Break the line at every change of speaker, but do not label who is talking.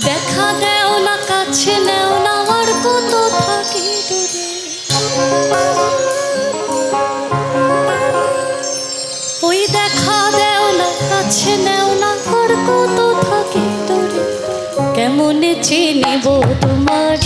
দেখা দেও না, কাছে নেও না, আর কত থাকি দূরে। ওই দেখা দেও না, কাছে নেও না, আর কত থাকি দূরে। কেমন চিনিব তোমার?